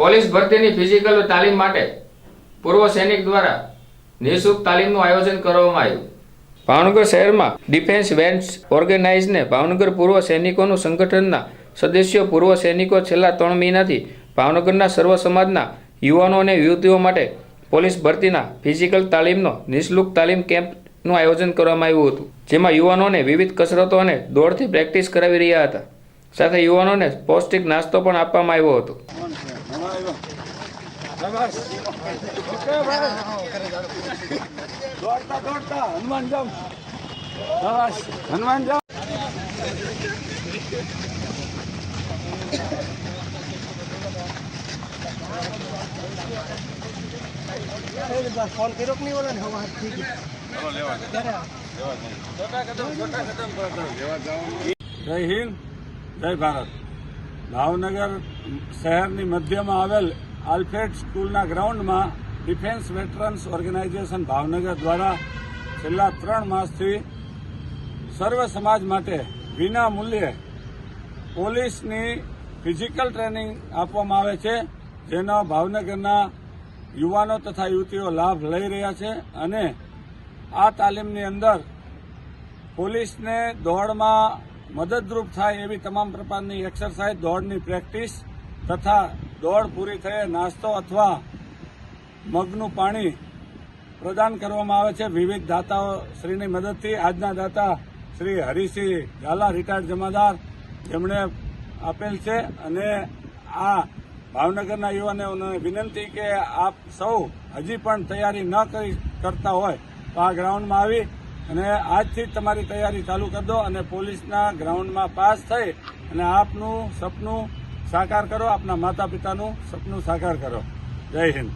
Police ભરતીની physical તાલીમ માટે પૂર્વ સૈનિક દ્વારા નિઃશુલ્ક તાલીમનું આયોજન કરવામાં આવ્યું. ભાવનગર શહેરમાં ડિફેન્સ વેન્સ ઓર્ગેનાઇઝને ભાવનગર પૂર્વ સૈનિકોનું સંગઠનના સદસ્યો પૂર્વ સૈનિકો છેલ્લા ત્રણ મહિનાથી ભાવનગરના સર્વ સમાજના યુવાનો અને યુવતીઓ માટે પોલીસ ભરતીના ફિઝિકલ તાલીમનો નિઃશુલ્ક તાલીમ કેમ્પનું આયોજન કરવામાં આવ્યું હતું, જેમાં યુવાનોને વિવિધ કસરતો અને દોડથી પ્રેક્ટિસ કરાવી રહ્યા હતા. સાથે યુવાનોને પૌષ્ટિક નાસ્તો પણ આપવામાં આવ્યો હતો. દોડતા દોડતા હનુમાન જમ બસ હનુમાન જમ ફોન કર્યો કે નહીં ઓલા ને હવા ઠીક જય હિન્દ, જય ભારત. ભાવનગર શહેરની મધ્યમાં આવેલ આલ્ફ્રેડ સ્કૂલના ગ્રાઉન્ડમાં ડિફેન્સ વેટરન્સ ઓર્ગેનાઇઝેશન ભાવનગર દ્વારા છેલ્લા ત્રણ માસથી સર્વ સમાજ માટે વિના મૂલ્યે પોલીસની ફિઝિકલ ટ્રેનિંગ આપવામાં આવે છે, જેનો ભાવનગરના યુવાનો તથા યુવતીઓ લાભ લઈ રહ્યા છે અને આ તાલીમની અંદર પોલીસને દોડમાં મદદરૂપ થાય એવી તમામ પ્રકારની એક્સરસાઇઝ દોડની પ્રેક્ટિસ તથા દોડ પૂરી થયે નાસ્તો અથવા મગનું પાણી પ્રદાન કરવામાં આવે છે. વિવિધ દાતાઓ શ્રીની મદદથી આજના દાતા શ્રી હરિસિંહ ઝાલા, રિટાયર્ડ જમાદાર, જેમણે આપેલ છે અને આ ભાવનગરના યુવાનોને વિનંતી કે આપ સૌ હજી પણ તૈયારી ન કરી કરતા હોય તો આ ગ્રાઉન્ડમાં આવી અને આજથી જ તમારી તૈયારી ચાલુ કરી દો અને પોલીસના ગ્રાઉન્ડમાં પાસ થઈ અને આપનું સપનું સાકાર કરો આપના માતા પિતાનું સપનું સાકાર કરો. જય હિન્દ.